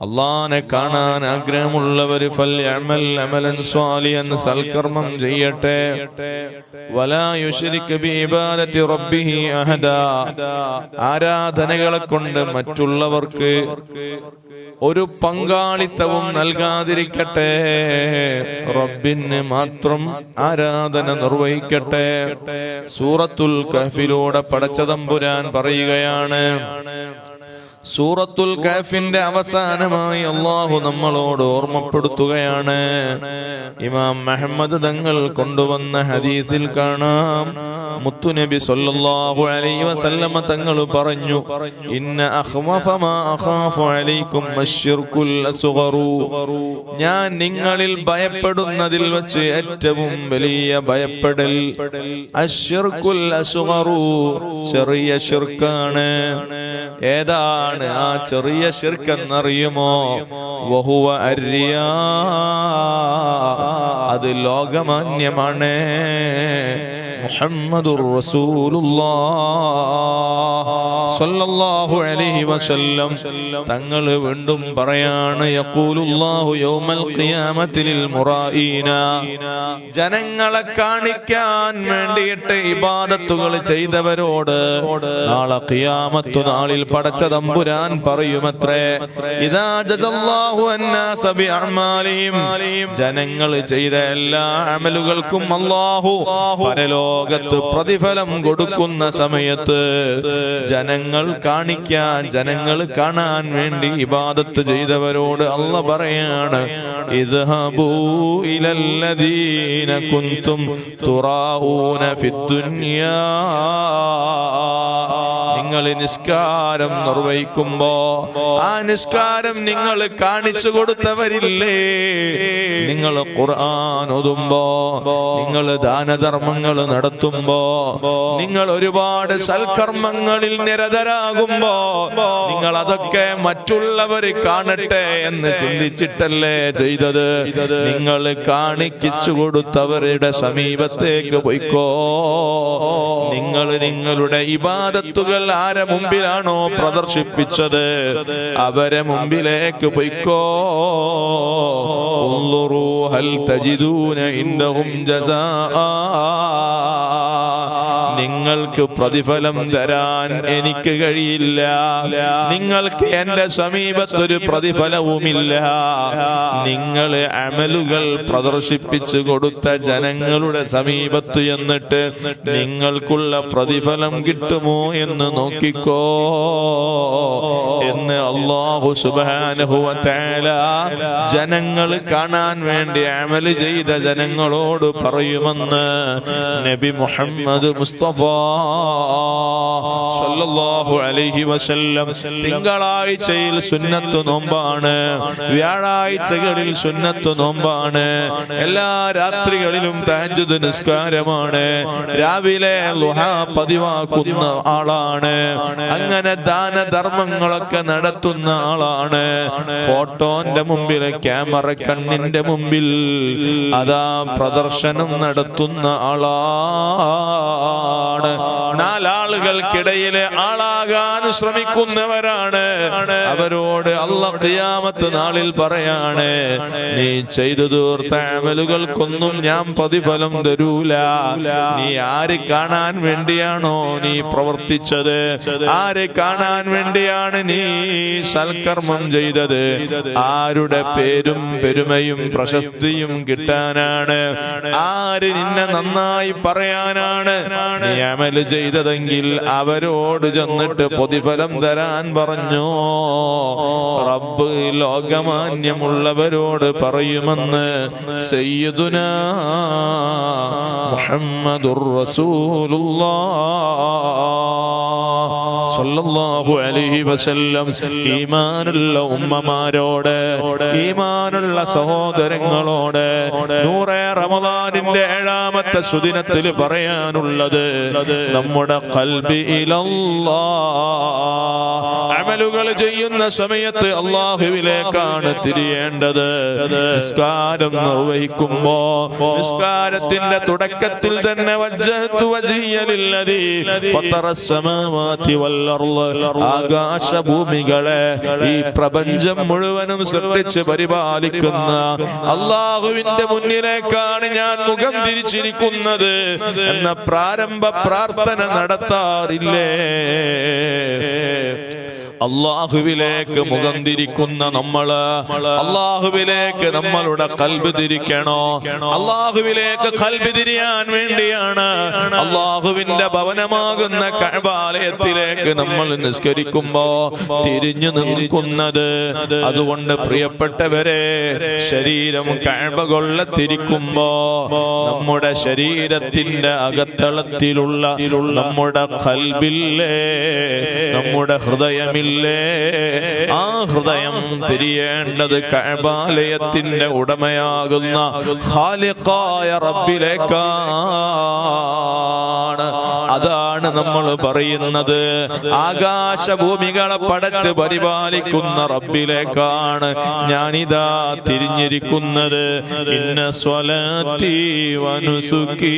അള്ളാനെ കാണാൻ സ്വാലിഹൻ സൽക്കർമ്മം ചെയ്യട്ടെ. ആരാധനകളെ കൊണ്ട് മറ്റുള്ളവർക്ക് ഒരു പങ്കാളിത്തവും നൽകാതിരിക്കട്ടെ. റബ്ബിന് മാത്രം ആരാധന നിർവഹിക്കട്ടെ. സൂറത്തുൽ കഹ്ഫിലൂടെ പടച്ചതമ്പുരാൻ പറയുകയാണ് സൂറത്തുൽ കാഫിന്റെ അവസാനമായി അള്ളാഹു നമ്മളോട് ഓർമ്മപ്പെടുത്തുകയാണ്. ഇമാം മെഹമ്മദ് തങ്ങൾ കൊണ്ടുവന്ന ഹദീസിൽ കാണാം. മുത്തുനബി സല്ലല്ലാഹു അലൈഹി വസല്ലമ തങ്ങൾ പറഞ്ഞു ഇന്ന അഖ്വഫ മാ അലൈക്കും ഞാൻ നിങ്ങളിൽ ഭയപ്പെടുന്നതിൽ വെച്ച് ഏറ്റവും വലിയ ഭയപ്പെടൽ ചെറിയ ശിർക്കാണ്. ഏതാണ്? ആ ചെറിയ ശിർക്കെന്നറിയുമോ? വഹുവ അരിയ. അത് ലോകമാന്യമാണ്. മുഹമ്മദുർ റസൂലുള്ളാഹ് അലൈഹി വസല്ലം തങ്ങൾ വീണ്ടും പറയാണ് യഖൂലുല്ലാഹു യൗമൽ ഖിയാമത്തിൽ ജനങ്ങളെ കാണിക്കാൻ വേണ്ടിയിട്ട് ഇബാദത്തുകൾ ചെയ്തവരോട് നാളെ ഖിയാമത്തു നാളിൽ പടച്ച തമ്പുരാൻ പറയുമത്രേ ഇദാ അന്നാസ ജനങ്ങൾ ചെയ്ത എല്ലാ അമലുകൾക്കും അല്ലാഹു പരലോകത്ത് പ്രതിഫലം കൊടുക്കുന്ന സമയത്ത് ജനങ്ങൾ കാണിക്കാൻ ജനങ്ങൾ കാണാൻ വേണ്ടി ഇബാദത്ത് ചെയ്തവരോട് അല്ല പറയാണ് ഇത് കുന്തും തുറാഊന ഫിദ്ദുനിയാ നിങ്ങൾ നിസ്കാരം നിർവഹിക്കുമ്പോ ആ നിസ്കാരം നിങ്ങൾ കാണിച്ചു കൊടുത്തവരില്ലേ? നിങ്ങൾ ഖുർആൻ ഓതുമ്പോ നിങ്ങൾ ദാനധർമ്മങ്ങൾ നടത്തുമ്പോ നിങ്ങൾ ഒരുപാട് സൽക്കർമ്മങ്ങളിൽ നിരതരാകുമ്പോ നിങ്ങൾ അതൊക്കെ മറ്റുള്ളവർ കാണട്ടെ എന്ന് ചിന്തിച്ചിട്ടല്ലേ ചെയ്തത്? നിങ്ങൾ കാണിക്കിച്ചു കൊടുത്തവരുടെ സമീപത്തേക്ക് പോയിക്കോ. നിങ്ങൾ നിങ്ങളുടെ ഇബാദത്തുകൾ ആരെ മുമ്പിലാണോ പ്രദർശിപ്പിച്ചത്? അവരെ മുമ്പിലേക്ക് പൊയ്ക്കോ. ഹൽ തജിദൂന ഇന്നഹും ജസാ. നിങ്ങൾക്ക് പ്രതിഫലം തരാൻ എനിക്ക് കഴിയില്ല. നിങ്ങൾക്ക് എന്റെ സമീപത്തൊരു പ്രതിഫലവുമില്ല. നിങ്ങൾ അമലുകൾ പ്രദർശിപ്പിച്ചു കൊടുത്ത ജനങ്ങളുടെ സമീപത്ത് എന്നിട്ട് നിങ്ങൾക്കുള്ള പ്രതിഫലം കിട്ടുമോ എന്ന് നോക്കിക്കോ. എന്ന് അള്ളാഹു സുബാനുഹുവ ജനങ്ങൾ കാണാൻ വേണ്ടി അമൽ ചെയ്ത ജനങ്ങളോട് പറയുമെന്ന് നബി മുഹമ്മദ് സല്ലല്ലാഹു അലൈഹി വസല്ലം. തിങ്കളാഴ്ചയിൽ സുന്നത്ത് നോമ്പാണ്. വ്യാഴാഴ്ചകളിൽ സുന്നത്ത് നോമ്പാണ്. എല്ലാ രാത്രികളിലും തഹജ്ജുദ് നിസ്കാരമാണ്. രാവിലെ പതിവാക്കുന്ന ആളാണ്. അങ്ങനെ ദാനധർമ്മങ്ങളൊക്കെ നടത്തുന്ന ആളാണ്. ഫോട്ടോന്റെ മുമ്പിൽ ക്യാമറ കണ്ണിന്റെ മുമ്പിൽ അതാ പ്രദർശനം നടത്തുന്ന ആളാണ് നാലാളുകൾക്കിടയിലെ ആളാകാൻ ശ്രമിക്കുന്നവരാണ്. അവരോട് അള്ളാമത്ത് നാളിൽ പറയാണ് നീ ചെയ്തു തീർത്ത അമലുകൾക്കൊന്നും ഞാൻ പ്രതിഫലം തരൂല. നീ ആര് കാണാൻ വേണ്ടിയാണോ നീ പ്രവർത്തിച്ചത്? ആര് കാണാൻ വേണ്ടിയാണ് നീ സൽക്കർമ്മം ചെയ്തത്? ആരുടെ പേരും പെരുമയും പ്രശസ്തിയും കിട്ടാനാണ്? ആര് നിന്നെ നന്നായി പറയാനാണ്? നീ അമൽ ചെയ്തതെങ്കിൽ അവരോട് ചെന്നിട്ട് പ്രതിഫലം തരാൻ പറഞ്ഞു. റബ്ബ് ലോകമാന്യമുള്ളവരോട് പറയുമെന്ന് സയ്യിദുന മുഹമ്മദുർ റസൂലുള്ളാഹ് സല്ലല്ലാഹു അലൈഹി വസല്ലം. ഈമാനുള്ള ഉമ്മമാരോട് ഈമാനുള്ള സഹോദരങ്ങളോട് നൂറേ റമദാനിന്റെ ഏഴാമത്തെ സുദിനത്തിൽ പറയാനുള്ളത് നമ്മുടെ കൽബി അമലുകൾ ചെയ്യുന്ന സമയത്ത് അള്ളാഹുവിലേക്കാണ് തിരിയേണ്ടത്. നിസ്കാരം നിർവഹിക്കുമ്പോ നിസ്കാരത്തിന്റെ തുടക്കത്തിൽ തന്നെ ആകാശഭൂമികളെ ഈ പ്രപഞ്ചം മുഴുവനും സൃഷ്ടിച്ച് പരിപാലിക്കുന്ന അള്ളാഹുവിന്റെ മുന്നിലേക്കാണ് ഞാൻ മുഖം തിരിച്ചിരിക്കുന്നത്. എന്ന പ്രാരംഭ പ്രാർത്ഥന നടത്താറില്ലേ? അള്ളാഹുവിലേക്ക് മുഖം തിരിക്കുന്ന നമ്മൾ അള്ളാഹുവിലേക്ക് നമ്മളുടെ കൽബ് തിരിക്കണോ? അള്ളാഹുവിലേക്ക് കൽബ് തിരിയാൻ വേണ്ടിയാണ് അള്ളാഹുവിന്റെ ഭവനമാകുന്ന കഴബാലയത്തിലേക്ക് നമ്മൾ നിസ്കരിക്കുമ്പോ തിരിഞ്ഞു നിൽക്കുന്നത്. അതുകൊണ്ട് പ്രിയപ്പെട്ടവരെ ശരീരം കഴബ കൊള്ളത്തിരിക്കുമ്പോ നമ്മുടെ ശരീരത്തിന്റെ അകത്തളത്തിലുള്ള നമ്മുടെ കൽബില്ലേ നമ്മുടെ ഹൃദയമില്ലേ ആ ഹൃദയം തിരിയേണ്ടത് കഴബാലയത്തിന്റെ ഉടമയാകുന്ന ഖാലിഖായ റബ്ബിലേക്കാണ്. അതാണ് നമ്മൾ പറയുന്നത്. ആകാശഭൂമികളെ പടച്ച് പരിപാലിക്കുന്ന റബ്ബിലേക്കാണ് ഞാനിതാ തിരിഞ്ഞിരിക്കുന്നത്. ഇന്ന സ്വലത്തി വനുസുക്കി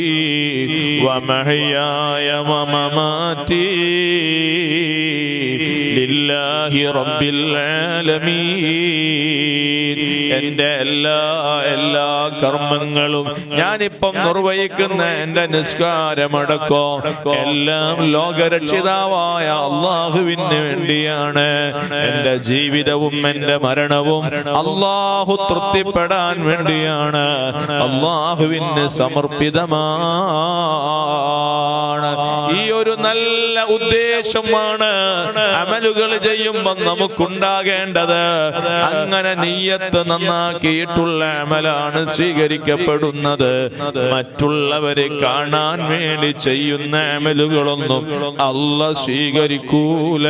ലില്ലാഹി റബ്ബിൽ ആലമീൻ. എന്റെ എല്ലാ എല്ലാ കർമ്മങ്ങളും ഞാനിപ്പം നിർവഹിക്കുന്ന എന്റെ നിസ്കാരമടക്കോ എല്ലാം ലോകരക്ഷിതാവായ അള്ളാഹുവിന് വേണ്ടിയാണ്. എന്റെ ജീവിതവും എന്റെ മരണവും അള്ളാഹു തൃപ്തിപ്പെടാൻ വേണ്ടിയാണ്. അള്ളാഹുവിന് സമർപ്പിതമാണ് ഈ ഒരു നല്ല ഉദ്ദേശമാണ് അമലുകൾ ചെയ്യുമ്പോൾ നമുക്കുണ്ടാകേണ്ടത്. അങ്ങനെ നീയത്ത് നന്നാക്കിയിട്ടുള്ള അമലാണ് സ്വീകരിക്കപ്പെടുന്നത്. മറ്റുള്ളവരെ കാണാൻ വേണ്ടി ചെയ്യുന്ന അമലുകളൊന്നും അല്ല സ്വീകരിക്കൂല.